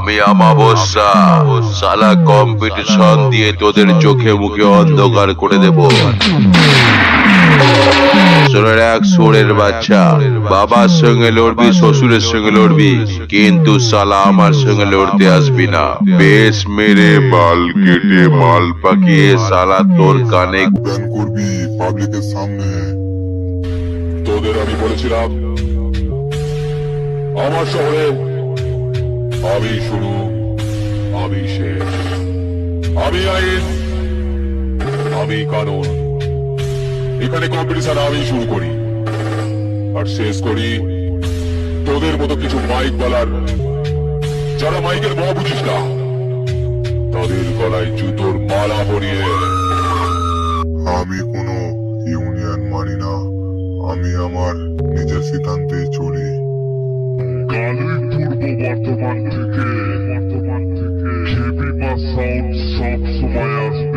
আমি আমাবস্যা সালা কম্পিটিশন দিয়ে তোদের চোখে মুখে অন্ধকার করে দেব। এক সুরের বাচ্চা, বাবার সঙ্গে লড়বি, শ্বশুরের সঙ্গে লড়বি, কিন্তু সালা আমার সঙ্গে লড়তে আসবি না। বেশ মেরে বাল কেটে মাল পাকিয়ে সালা তোর কানে করবি পাবলিকের সামনে। তোদের আমি বলেছিলাম, আমার শহরে আমি শুরু আমি শেষ আমি আইন, আমি কানুন। এখানে কম্পিটিশন আমি শুরু করি। আর শেষ করি তোদের মতো কিছু মাইক বলার। যারা মাইকের মহা বুঝিস না, তাদের গলায় জুতোর মালা পরিয়ে। আমি কোনো ইউনিয়ন মানি না। আমি আমার নিজের সিদ্ধান্তে চলি। Sound, Sound zu feiern.